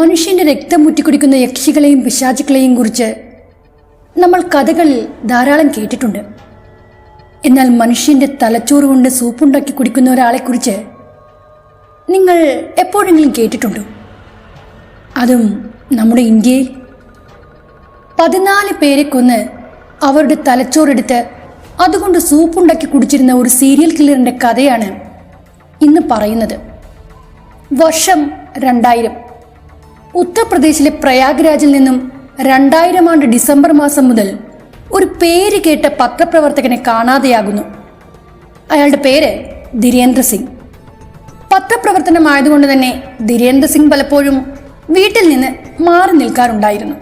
മനുഷ്യന്റെ രക്തം മുറ്റിക്കുടിക്കുന്ന യക്ഷികളെയും പിശാചുക്കളെയും കുറിച്ച് നമ്മൾ കഥകളിൽ ധാരാളം കേട്ടിട്ടുണ്ട്. എന്നാൽ മനുഷ്യന്റെ തലച്ചോറ് കൊണ്ട് സൂപ്പുണ്ടാക്കി കുടിക്കുന്ന ഒരാളെക്കുറിച്ച് നിങ്ങൾ എപ്പോഴെങ്കിലും കേട്ടിട്ടുണ്ടോ? അതും നമ്മുടെ ഇന്ത്യയിൽ. പതിനാല് പേരെ കൊന്ന് അവരുടെ തലച്ചോറെടുത്ത് അതുകൊണ്ട് സൂപ്പുണ്ടാക്കി കുടിച്ചിരുന്ന ഒരു സീരിയൽ കില്ലറിന്റെ കഥയാണ് ഇന്ന് പറയുന്നത്. വർഷം രണ്ടായിരം. ഉത്തർപ്രദേശിലെ പ്രയാഗ്രാജിൽ നിന്നും രണ്ടായിരം ആണ്ട് ഡിസംബർ മാസം മുതൽ ഒരു പേര് കേട്ട പത്രപ്രവർത്തകനെ കാണാതെയാകുന്നു. അയാളുടെ പേര് ധിരേന്ദ്ര സിംഗ്. പത്രപ്രവർത്തനമായതുകൊണ്ട് തന്നെ ധിരേന്ദ്ര സിംഗ് പലപ്പോഴും വീട്ടിൽ നിന്ന് മാറി നിൽക്കാറുണ്ടായിരുന്നു.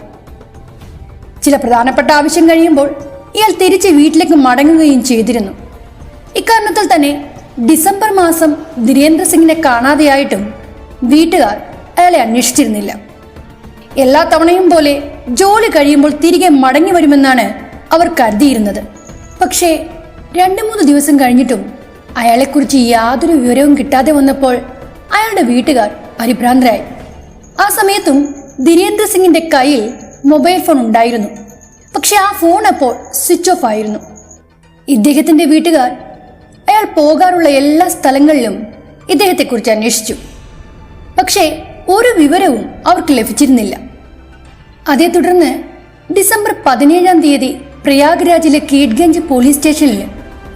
ചില പ്രധാനപ്പെട്ട ആവശ്യം കഴിയുമ്പോൾ ഇയാൾ തിരിച്ച് വീട്ടിലേക്ക് മടങ്ങുകയും ചെയ്തിരുന്നു. ഇക്കാരണത്തിൽ തന്നെ ഡിസംബർ മാസം ധിരേന്ദ്ര സിംഗിനെ കാണാതെയായിട്ടും വീട്ടുകാർ അയാളെ അന്വേഷിച്ചിരുന്നില്ല. എല്ലാ തവണയും പോലെ ജോലി കഴിയുമ്പോൾ തിരികെ മടങ്ങി വരുമെന്നാണ് അവർ കരുതിയിരുന്നത്. പക്ഷേ രണ്ടു മൂന്ന് ദിവസം കഴിഞ്ഞിട്ടും അയാളെക്കുറിച്ച് യാതൊരു വിവരവും കിട്ടാതെ വന്നപ്പോൾ അയാളുടെ വീട്ടുകാർ പരിഭ്രാന്തരായി. ആ സമയത്തും ധീരേന്ദ്ര സിംഗിന്റെ കയ്യിൽ മൊബൈൽ ഫോൺ ഉണ്ടായിരുന്നു. പക്ഷെ ആ ഫോൺ അപ്പോൾ സ്വിച്ച് ഓഫ് ആയിരുന്നു. ഇദ്ദേഹത്തിന്റെ വീട്ടുകാർ അയാൾ പോകാറുള്ള എല്ലാ സ്ഥലങ്ങളിലും ഇദ്ദേഹത്തെക്കുറിച്ച് അന്വേഷിച്ചു. പക്ഷേ ഒരു വിവരവും അവർക്ക് ലഭിച്ചിരുന്നില്ല. അതേ തുടർന്ന് ഡിസംബർ പതിനേഴാം തീയതി പ്രയാഗ്രാജിലെ കീഡ്ഗഞ്ച് പോലീസ് സ്റ്റേഷനിൽ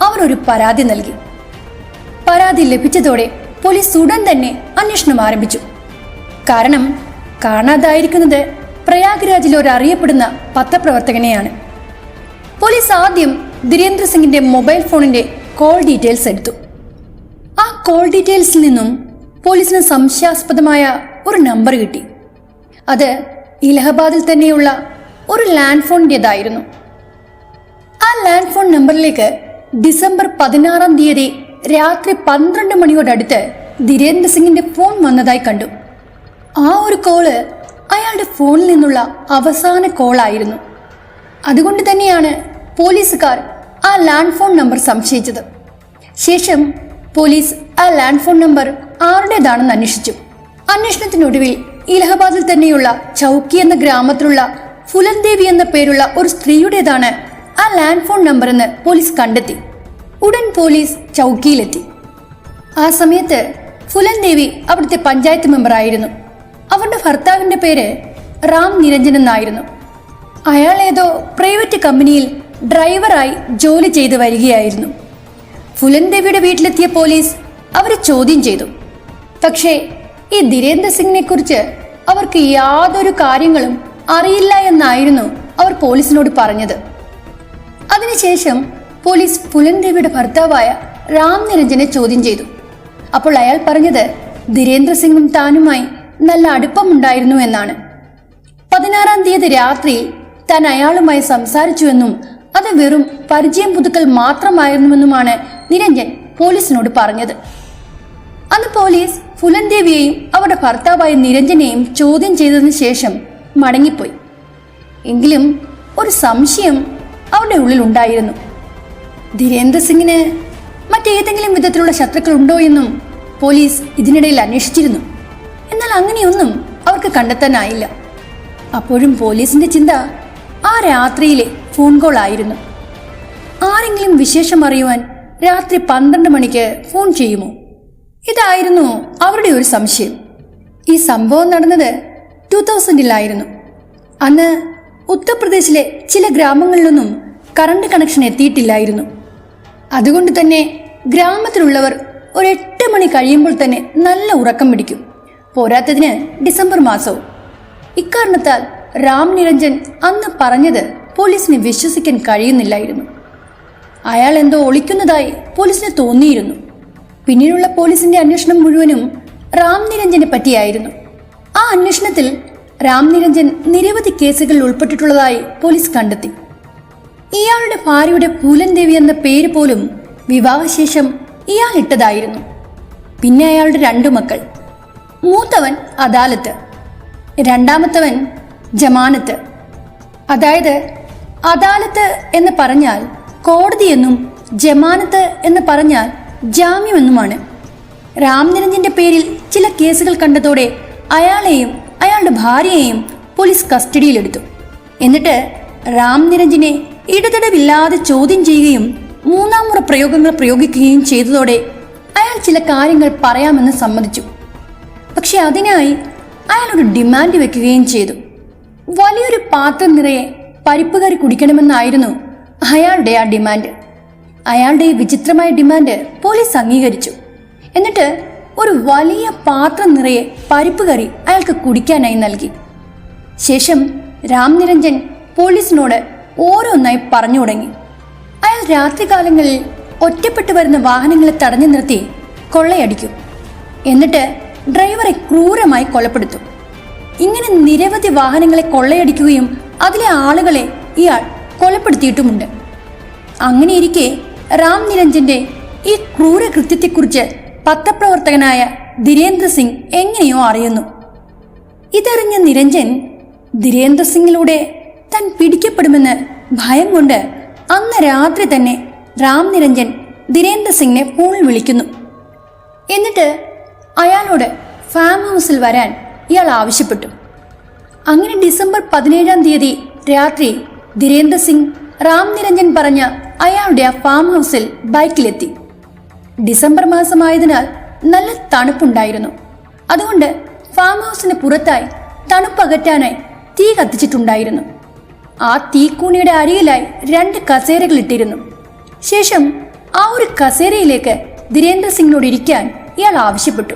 അവർ ഒരു പരാതി നൽകി. പരാതി ലഭിച്ചതോടെ പോലീസ് ഉടൻ തന്നെ അന്വേഷണം ആരംഭിച്ചു. കാരണം കാണാതായിരിക്കുന്നത് പ്രയാഗ്രാജിലെ ഒരു അറിയപ്പെടുന്ന പത്രപ്രവർത്തകനെയാണ്. പോലീസ് ആദ്യം ധീരേന്ദ്ര സിംഗിന്റെ മൊബൈൽ ഫോണിന്റെ കോൾ ഡീറ്റെയിൽസ് എടുത്തു. ആ കോൾ ഡീറ്റെയിൽസിൽ നിന്നും പോലീസിന് സംശയാസ്പദമായ ഒരു നമ്പർ കിട്ടി. അത് ഇലഹബാദിൽ തന്നെയുള്ള ഒരു ലാൻഡ് ഫോണിന്റെതായിരുന്നു ആ ലാൻഡ് ഫോൺ നമ്പറിലേക്ക് ഡിസംബർ പതിനാറാം തീയതി രാത്രി പന്ത്രണ്ട് മണിയോടടുത്ത് ധീരേന്ദ്ര സിംഗിന്റെ ഫോൺ വന്നതായി കണ്ടു. ആ ഒരു കോൾ അയാളുടെ ഫോണിൽ നിന്നുള്ള അവസാന കോളായിരുന്നു. അതുകൊണ്ട് തന്നെയാണ് പോലീസുകാർ ആ ലാൻഡ് ഫോൺ നമ്പർ സംശയിച്ചത്. ശേഷം പോലീസ് ആ ലാൻഡ് ഫോൺ നമ്പർ ആരുടേതാണെന്ന് അന്വേഷിച്ചു. അന്വേഷണത്തിനൊടുവിൽ ഇലഹബാദിൽ തന്നെയുള്ള ചൌക്കി എന്ന ഗ്രാമത്തിലുള്ള ഫുലൻദേവി എന്ന പേരുള്ള ഒരു സ്ത്രീയുടേതാണ് ആ ലാൻഡ് ഫോൺ നമ്പർ എന്ന് പോലീസ് കണ്ടെത്തി. ഉടൻ പോലീസ് ചൌക്കിയിലെത്തി. ആ സമയത്ത് ഫുലൻദേവി അവിടുത്തെ പഞ്ചായത്ത് മെമ്പറായിരുന്നു അവരുടെ ഭർത്താവിന്റെ പേര് റാം നിരഞ്ജൻ എന്നായിരുന്നു. അയാൾ ഏതോ പ്രൈവറ്റ് കമ്പനിയിൽ ഡ്രൈവറായി ജോലി ചെയ്തു വരികയായിരുന്നു. ഫുലൻ ദേവിയുടെ വീട്ടിലെത്തിയ പോലീസ് അവരെ ചോദ്യം ചെയ്തു. പക്ഷേ ഈ ധീരേന്ദ്ര സിംഗിനെ കുറിച്ച് അവർക്ക് യാതൊരു കാര്യങ്ങളും അറിയില്ല എന്നായിരുന്നു അവർ പോലീസിനോട് പറഞ്ഞത്. അതിനുശേഷം പോലീസ് ഫുലൻ ദേവിയുടെ ഭർത്താവായ രാം നിരഞ്ജനെ ചോദ്യം ചെയ്തു. അപ്പോൾ അയാൾ പറഞ്ഞത് ധീരേന്ദ്ര സിംഗും താനുമായി നല്ല അടുപ്പമുണ്ടായിരുന്നു എന്നാണ്. പതിനാറാം തീയതി രാത്രി താൻ അയാളുമായി സംസാരിച്ചുവെന്നും അത് വെറും പരിചയം പുതുക്കൽ മാത്രമായിരുന്നുവെന്നുമാണ് നിരഞ്ജൻ പോലീസിനോട് പറഞ്ഞത്. അന്ന് പോലീസ് ഫുലൻ ദേവിയെയും അവരുടെ ഭർത്താവായ നിരഞ്ജനെയും ചോദ്യം ചെയ്തതിന് ശേഷം മടങ്ങിപ്പോയി. എങ്കിലും ഒരു സംശയം അവരുടെ ഉള്ളിൽ ഉണ്ടായിരുന്നു. ധീരേന്ദ്ര സിംഗിന് മറ്റേതെങ്കിലും വിധത്തിലുള്ള ശത്രുക്കൾ ഉണ്ടോ എന്നും പോലീസ് ഇതിനിടയിൽ അന്വേഷിച്ചിരുന്നു. എന്നാൽ അങ്ങനെയൊന്നും അവർക്ക് കണ്ടെത്താനായില്ല. അപ്പോഴും പോലീസിന്റെ ചിന്ത ആ രാത്രിയിലെ ഫോൺ കോൾ ആയിരുന്നു ആരെങ്കിലും വിശേഷം അറിയുവാൻ രാത്രി പന്ത്രണ്ട് മണിക്ക് ഫോൺ ചെയ്യുമോ? ഇതായിരുന്നു അവരുടെ ഒരു സംശയം. ഈ സംഭവം നടന്നത് ടു തൗസൻഡിലായിരുന്നു. അന്ന് ഉത്തർപ്രദേശിലെ ചില ഗ്രാമങ്ങളിലൊന്നും കറണ്ട് കണക്ഷൻ എത്തിയിട്ടില്ലായിരുന്നു. അതുകൊണ്ട് തന്നെ ഗ്രാമത്തിലുള്ളവർ ഒരു എട്ട് മണി കഴിയുമ്പോൾ തന്നെ നല്ല ഉറക്കം പിടിക്കും. പോരാത്തതിന് ഡിസംബർ മാസവും. ഇക്കാരണത്താൽ രാം നിരഞ്ജൻ അന്ന് പറഞ്ഞത് പോലീസിന് വിശ്വസിക്കാൻ കഴിയുന്നില്ലായിരുന്നു. അയാൾ എന്തോ ഒളിക്കുന്നതായി പോലീസിന് തോന്നിയിരുന്നു. പിന്നീടുള്ള പോലീസിന്റെ അന്വേഷണം മുഴുവനും റാം നിരഞ്ജനെ പറ്റിയായിരുന്നു. ആ അന്വേഷണത്തിൽ രാം നിരഞ്ജൻ നിരവധി കേസുകളിൽ ഉൾപ്പെട്ടിട്ടുള്ളതായി പോലീസ് കണ്ടെത്തി. ഇയാളുടെ ഭാര്യയുടെ പൂലൻ ദേവി എന്ന പേര് പോലും വിവാഹശേഷം ഇയാൾ ഇട്ടതായിരുന്നു. പിന്നെ അയാളുടെ രണ്ടു മക്കൾ. മൂത്തവൻ അദാലത്ത് രണ്ടാമത്തവൻ ജമാനത്ത്. അതായത് അദാലത്ത് എന്ന് പറഞ്ഞാൽ കോടതിയെന്നും ജമാനത്ത് എന്ന് പറഞ്ഞാൽ ജാമ്യമെന്നുമാണ്. രാംനിരഞ്ജന്റെ പേരിൽ ചില കേസുകൾ കണ്ടതോടെ അയാളെയും അയാളുടെ ഭാര്യയെയും പോലീസ് കസ്റ്റഡിയിലെടുത്തു. എന്നിട്ട് റാം നിരഞ്ജനെ ഇടതടവില്ലാതെ ചോദ്യം ചെയ്യുകയും മൂന്നാം മുറ പ്രയോഗങ്ങൾ പ്രയോഗിക്കുകയും ചെയ്തതോടെ അയാൾ ചില കാര്യങ്ങൾ പറയാമെന്ന് സമ്മതിച്ചു. പക്ഷെ അതിനായി അയാളൊരു ഡിമാൻഡ് വെക്കുകയും ചെയ്തു. വലിയൊരു പാത്രം നിറയെ പരിപ്പുകാരി കുടിക്കണമെന്നായിരുന്നു അയാളുടെ ആ ഡിമാൻഡ്. അയാളുടെ ഈ വിചിത്രമായ ഡിമാൻഡ് പോലീസ് അംഗീകരിച്ചു. എന്നിട്ട് ഒരു വലിയ പാത്രം നിറയെ പരിപ്പ് കറി അയാൾക്ക് കുടിക്കാനായി നൽകി. ശേഷം രാം നിരഞ്ജൻ പോലീസിനോട് ഓരോന്നായി പറഞ്ഞു തുടങ്ങി. അയാൾ രാത്രികാലങ്ങളിൽ ഒറ്റപ്പെട്ടു വരുന്ന വാഹനങ്ങളെ തടഞ്ഞു നിർത്തി കൊള്ളയടിക്കും. എന്നിട്ട് ഡ്രൈവറെ ക്രൂരമായി കൊലപ്പെടുത്തും. ഇങ്ങനെ നിരവധി വാഹനങ്ങളെ കൊള്ളയടിക്കുകയും അതിലെ ആളുകളെ ഇയാൾ കൊലപ്പെടുത്തിയിട്ടുമുണ്ട്. അങ്ങനെയിരിക്കെ റാം നിരഞ്ജന്റെ ഈ ക്രൂര കൃത്യത്തെക്കുറിച്ച് പത്രപ്രവർത്തകനായ ധീരേന്ദ്ര സിംഗ് എങ്ങനെയോ അറിയുന്നു. ഇതറിഞ്ഞ നിരഞ്ജൻ ധീരേന്ദ്ര സിംഗിലൂടെ താൻ പിടിക്കപ്പെടുമെന്ന് ഭയം കൊണ്ട് അന്ന് രാത്രി തന്നെ റാം നിരഞ്ജൻ ധീരേന്ദ്ര സിംഗിനെ ഫോണിൽ വിളിക്കുന്നു. എന്നിട്ട് അയാളോട് ഫാം ഹൗസിൽ വരാൻ ഇയാൾ ആവശ്യപ്പെട്ടു. അങ്ങനെ ഡിസംബർ പതിനേഴാം തീയതി രാത്രി ധിരേന്ദ്ര സിംഗ് റാം നിരഞ്ജൻ പറഞ്ഞ അയാളുടെ ആ ഫാം ഹൗസിൽ ബൈക്കിലെത്തി. ഡിസംബർ മാസമായതിനാൽ നല്ല തണുപ്പുണ്ടായിരുന്നു. അതുകൊണ്ട് ഫാം ഹൗസിന് പുറത്തായി തണുപ്പകറ്റാനായി തീ കത്തിച്ചിട്ടുണ്ടായിരുന്നു. ആ തീക്കൂണിയുടെ അരികിലായി രണ്ട് കസേരകൾ ഇട്ടിരുന്നു. ശേഷം ആ ഒരു കസേരയിലേക്ക് ധീരേന്ദ്ര സിംഗിനോട് ഇരിക്കാൻ ഇയാൾ ആവശ്യപ്പെട്ടു.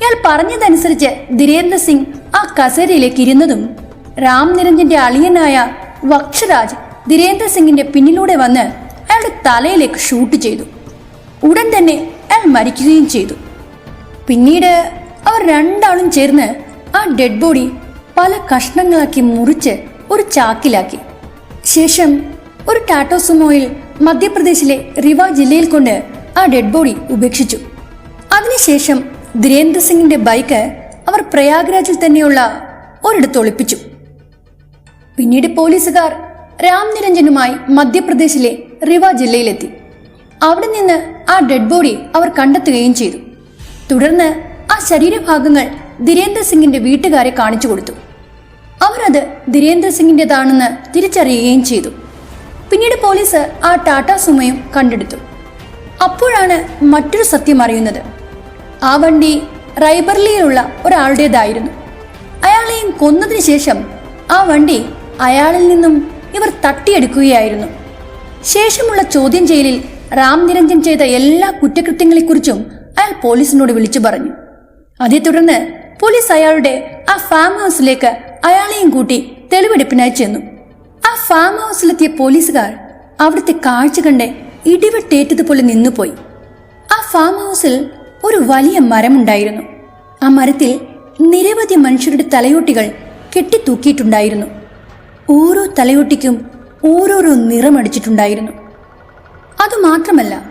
ഇയാൾ പറഞ്ഞതനുസരിച്ച് ധീരേന്ദ്ര സിംഗ് ആ കസേരയിലേക്ക് ഇരുന്നതും രാം നിരഞ്ജന്റെ അളിയനായ വക്ഷരാജ് ധീരേന്ദ്ര സിംഗിന്റെ പിന്നിലൂടെ വന്ന് അയാളുടെ തലയിലേക്ക് ഷൂട്ട് ചെയ്തു. ഉടൻ തന്നെ അയാൾ മരിക്കുകയും ചെയ്തു. പിന്നീട് അവർ രണ്ടാളും ചേർന്ന് ആ ഡെഡ് ബോഡി പല കഷ്ണങ്ങളാക്കി മുറിച്ച് ഒരു ചാക്കിലാക്കി. ശേഷം ഒരു ടാറ്റോ സുമോയിൽ മധ്യപ്രദേശിലെ റിവ ജില്ലയിൽ കൊണ്ട് ആ ഡെഡ് ബോഡി ഉപേക്ഷിച്ചു. അതിനുശേഷം ധീരേന്ദ്ര സിംഗിന്റെ ബൈക്ക് അവർ പ്രയാഗ്രാജിൽ തന്നെയുള്ള ഒരിടത്ത് ഒളിപ്പിച്ചു. പിന്നീട് പോലീസുകാർ രാം നിരഞ്ജനുമായി മധ്യപ്രദേശിലെ റിവ ജില്ലയിലെത്തി. അവിടെ നിന്ന് ആ ഡെഡ് ബോഡി അവർ കണ്ടെത്തുകയും ചെയ്തു. തുടർന്ന് ആ ശരീരഭാഗങ്ങൾ ധിരേന്ദ്ര സിംഗിന്റെ വീട്ടുകാരെ കാണിച്ചു കൊടുത്തു. അവർ അത് ധിരേന്ദ്ര സിംഗിന്റേതാണെന്ന് തിരിച്ചറിയുകയും ചെയ്തു. പിന്നീട് പോലീസ് ആ ടാറ്റ സുമയും കണ്ടെടുത്തു. അപ്പോഴാണ് മറ്റൊരു സത്യം അറിയുന്നത്. ആ വണ്ടി റൈബർലിയിലുള്ള ഒരാളുടേതായിരുന്നു. അയാളെയും കൊന്നതിന് ശേഷം ആ വണ്ടി അയാളിൽ നിന്നും ഇവർ തട്ടിയെടുക്കുകയായിരുന്നു. ശേഷമുള്ള ചോദ്യം ചെയ്യലിൽ റാം നിരഞ്ജൻ ചെയ്ത എല്ലാ കുറ്റകൃത്യങ്ങളെക്കുറിച്ചും അയാൾ പോലീസിനോട് വിളിച്ചു പറഞ്ഞു. അതേ തുടർന്ന് പോലീസ് അയാളുടെ ആ ഫാം ഹൗസിലേക്ക് അയാളെയും കൂട്ടി തെളിവെടുപ്പിനായി ചെന്നു. ആ ഫാം ഹൗസിലെത്തിയ പോലീസുകാർ അവിടുത്തെ കാഴ്ച കണ്ട് ഇടിവെട്ടേറ്റതുപോലെ നിന്നുപോയി. ആ ഫാം ഹൗസിൽ ഒരു വലിയ മരമുണ്ടായിരുന്നു. ആ മരത്തിൽ നിരവധി മനുഷ്യരുടെ തലയോട്ടികൾ കെട്ടിത്തൂക്കിയിട്ടുണ്ടായിരുന്നു. ഓരോ തലയൊട്ടിക്കും ഓരോരോ നിറമടിച്ചിട്ടുണ്ടായിരുന്നു അതുമാത്രമല്ല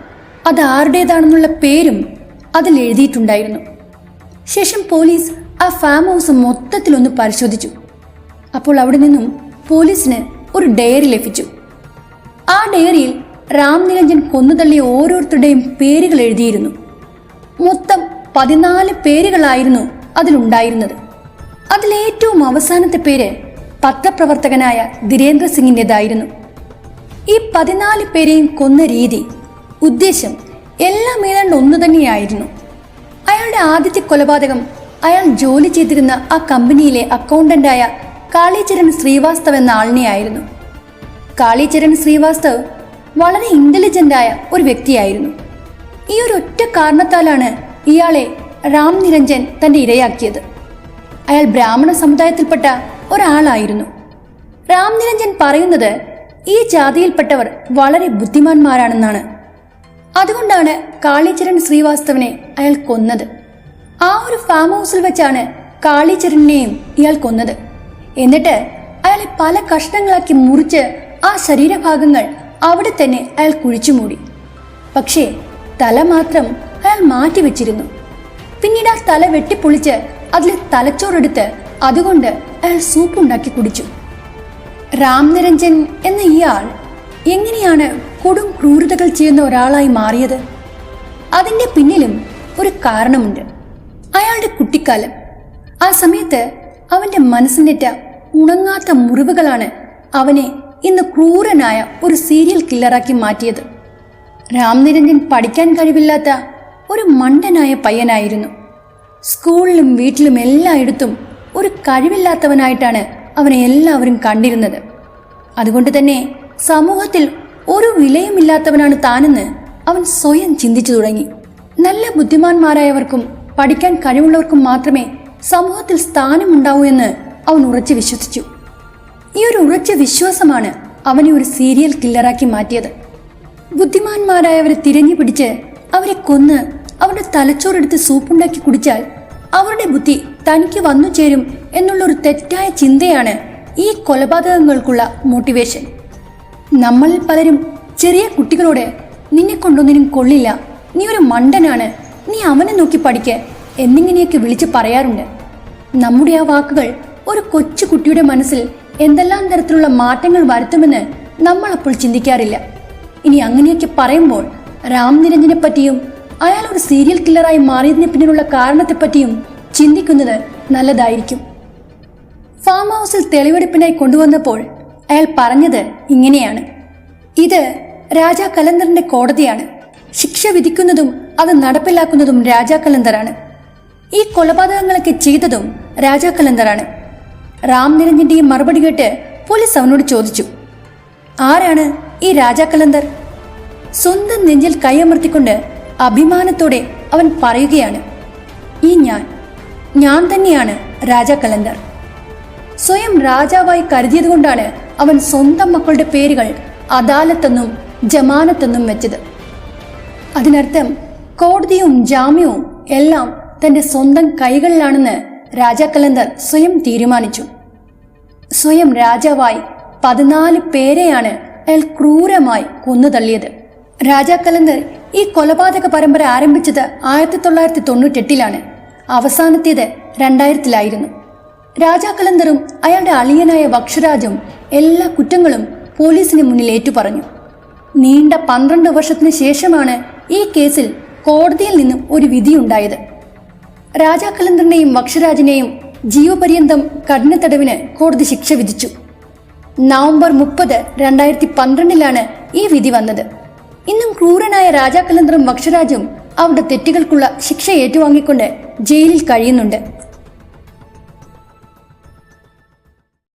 അത് ആരുടേതാണെന്നുള്ള പേരും അതിൽ എഴുതിയിട്ടുണ്ടായിരുന്നു. ശേഷം പോലീസ് ആ ഫാം ഹൗസ് മൊത്തത്തിലൊന്ന് പരിശോധിച്ചു. അപ്പോൾ അവിടെ നിന്നും പോലീസിന് ഒരു ഡയറി ലഭിച്ചു. ആ ഡയറിയിൽ രാം നിരഞ്ജൻ കൊന്നുതള്ളിയ ഓരോരുത്തരുടെയും പേരുകൾ എഴുതിയിരുന്നു. മൊത്തം പതിനാല് പേരുകളായിരുന്നു അതിലുണ്ടായിരുന്നത്. അതിലേറ്റവും അവസാനത്തെ പേര് പത്രപ്രവർത്തകനായ ധീരേന്ദ്ര സിംഗിന്റെതായിരുന്നു ഈ പതിനാല് പേരെയും കൊന്ന രീതി ഉദ്ദേശം എല്ലാം ഏതാണ്ട് ഒന്നു തന്നെയായിരുന്നു. അയാളുടെ ആദ്യത്തെ കൊലപാതകം അയാൾ ജോലി ചെയ്തിരുന്ന ആ കമ്പനിയിലെ അക്കൗണ്ടന്റായ കാളീചരൺ ശ്രീവാസ്തവ് എന്ന ആളിനെയായിരുന്നു. കാളീചരൺ ശ്രീവാസ്തവ് വളരെ ഇന്റലിജന്റായ ഒരു വ്യക്തിയായിരുന്നു. ഈ ഒരു ഒറ്റ കാരണത്താലാണ് ഇയാളെ രാം നിരഞ്ജൻ തന്റെ ഇരയാക്കിയത്. അയാൾ ബ്രാഹ്മണ സമുദായത്തിൽപ്പെട്ട ഒരാളായിരുന്നു. രാം നിരഞ്ജൻ പറയുന്നത് ഈ ജാതിയിൽപ്പെട്ടവർ വളരെ ബുദ്ധിമാന്മാരാണെന്നാണ്. അതുകൊണ്ടാണ് കാളീചരൺ ശ്രീവാസ്തവനെ അയാൾ കൊന്നത്. ആ ഒരു ഫാം ഹൗസിൽ വെച്ചാണ് കാളീചരണിനെയും ഇയാൾ കൊന്നത്. എന്നിട്ട് അയാളെ പല കഷ്ണങ്ങളാക്കി മുറിച്ച് ആ ശരീരഭാഗങ്ങൾ അവിടെ തന്നെ അയാൾ കുഴിച്ചുമൂടി പക്ഷേ തല മാത്രം അയാൾ മാറ്റിവെച്ചിരുന്നു. പിന്നീട് ആ തല വെട്ടിപ്പൊളിച്ച് അതിലെ തലച്ചോറെടുത്ത് അതുകൊണ്ട് അയാൾ സൂപ്പ് ഉണ്ടാക്കി കുടിച്ചു. രാം നിരഞ്ജൻ എന്ന ഇയാൾ എങ്ങനെയാണ് കൊടും ക്രൂരതകൾ ചെയ്യുന്ന ഒരാളായി മാറിയത്? അതിന്റെ പിന്നിലും ഒരു കാരണമുണ്ട്. അയാളുടെ കുട്ടിക്കാലം. ആ സമയത്ത് അവന്റെ മനസ്സിനേറ്റ ഉണങ്ങാത്ത മുറിവുകളാണ് അവനെ ഇന്ന് ക്രൂരനായ ഒരു സീരിയൽ കില്ലറാക്കി മാറ്റിയത്. രാംനിരഞ്ജൻ പഠിക്കാൻ കഴിവില്ലാത്ത ഒരു മണ്ടനായ പയ്യനായിരുന്നു. സ്കൂളിലും വീട്ടിലും എല്ലായിടത്തും ഒരു കഴിവില്ലാത്തവനായിട്ടാണ് അവനെ എല്ലാവരും കണ്ടിരുന്നത്. അതുകൊണ്ട് തന്നെ സമൂഹത്തിൽ ഒരു വിലയുമില്ലാത്തവനാണ് താനെന്ന് അവൻ സ്വയം ചിന്തിച്ചു തുടങ്ങി. നല്ല ബുദ്ധിമാന്മാരായവർക്കും പഠിക്കാൻ കഴിവുള്ളവർക്കും മാത്രമേ സമൂഹത്തിൽ സ്ഥാനമുണ്ടാവൂ എന്ന് അവൻ ഉറച്ചു വിശ്വസിച്ചു. ഈ ഒരു ഉറച്ച വിശ്വാസമാണ് അവനെ ഒരു സീരിയൽ കില്ലറാക്കി മാറ്റിയത്. ബുദ്ധിമാന്മാരായവരെ തിരഞ്ഞു പിടിച്ച് അവരെ കൊന്ന് അവരുടെ തലച്ചോറെടുത്ത് സൂപ്പുണ്ടാക്കി കുടിച്ചാൽ അവരുടെ ബുദ്ധി തനിക്ക് വന്നു ചേരും എന്നുള്ളൊരു തെറ്റായ ചിന്തയാണ് ഈ കൊലപാതകങ്ങൾക്കുള്ള മോട്ടിവേഷൻ നമ്മൾ പലരും ചെറിയ കുട്ടികളോട് നിന്നെ കൊണ്ടൊന്നിനും കൊള്ളില്ല. നീ ഒരു മണ്ടനാണ്. നീ അവനെ നോക്കി പഠിക്ക് എന്നിങ്ങനെയൊക്കെ വിളിച്ച് പറയാറുണ്ട്. നമ്മുടെ ആ വാക്കുകൾ ഒരു കൊച്ചു കുട്ടിയുടെ മനസ്സിൽ എന്തെല്ലാം തരത്തിലുള്ള മാറ്റങ്ങൾ വരുത്തുമെന്ന് നമ്മൾ അപ്പോൾ ചിന്തിക്കാറില്ല. ഇനി അങ്ങനെയൊക്കെ പറയുമ്പോൾ രാം നിരഞ്ജനെ പറ്റിയും അയാൾ ഒരു സീരിയൽ കില്ലറായി മാറിയതിനെ പിന്നിലുള്ള കാരണത്തെപ്പറ്റിയും ചിന്തിക്കുന്നത് നല്ലതായിരിക്കും. ഫാം ഹൗസിൽ തെളിവെടുപ്പിനായി കൊണ്ടുവന്നപ്പോൾ അയാൾ പറഞ്ഞത് ഇങ്ങനെയാണ്. ഇത് രാജാ കലന്തറിന്റെ കോടതിയാണ്. ശിക്ഷ വിധിക്കുന്നതും അത് നടപ്പിലാക്കുന്നതും രാജാ കലന്തറാണ്. ഈ കൊലപാതകങ്ങളൊക്കെ ചെയ്തതും രാജാ കലന്തറാണ്. റാം നിരഞ്ജന്റെയും മറുപടി കേട്ട് പോലീസ് അവനോട് ചോദിച്ചു ആരാണ് ഈ രാജാ കലന്തർ? സ്വന്തം നെഞ്ചിൽ കൈയമർത്തിക്കൊണ്ട് അഭിമാനത്തോടെ അവൻ പറയുകയാണ് ഈ ഞാൻ. ഞാൻ തന്നെയാണ് രാജാ കലന്തർ സ്വയം രാജാവായി കരുതിയതുകൊണ്ടാണ് അവൻ സ്വന്തം മക്കളുടെ പേരുകൾ അദാലത്തെന്നും ജമാനത്തെന്നും വെച്ചത്. അതിനർത്ഥം കോടതിയും ജാമ്യവും എല്ലാം തന്റെ സ്വന്തം കൈകളിലാണെന്ന് രാജാ കലന്തർ സ്വയം തീരുമാനിച്ചു. സ്വയം രാജാവായി പതിനാല് പേരെയാണ് അയാൾ ക്രൂരമായി കൊന്നുതള്ളിയത്. രാജാ കലന്തർ ഈ കൊലപാതക പരമ്പര ആരംഭിച്ചത് ആയിരത്തി തൊള്ളായിരത്തി തൊണ്ണൂറ്റെട്ടിലാണ്. അവസാനത്തേത് രണ്ടായിരത്തിലായിരുന്നു. രാജാ കലന്തറും അയാളുടെ അളിയനായ വക്ഷരാജും എല്ലാ കുറ്റങ്ങളും പോലീസിന് മുന്നിൽ ഏറ്റുപറഞ്ഞു. നീണ്ട പന്ത്രണ്ട് വർഷത്തിന് ശേഷമാണ് ഈ കേസിൽ കോടതിയിൽ നിന്നും ഒരു വിധിയുണ്ടായത്. രാജാ കലന്തറിനെയും വക്ഷരാജിനെയും ജീവപര്യന്തം കഠിനത്തടവിന് കോടതി ശിക്ഷ വിധിച്ചു. നവംബർ മുപ്പത് രണ്ടായിരത്തി പന്ത്രണ്ടിലാണ് ഈ വിധി വന്നത്. ഇന്നും ക്രൂരനായ രാജാ കലന്തറും വക്ഷരാജും അവരുടെ തെറ്റുകൾക്കുള്ള ശിക്ഷ ഏറ്റുവാങ്ങിക്കൊണ്ട് ജയിലിൽ കഴിയുന്നുണ്ട്.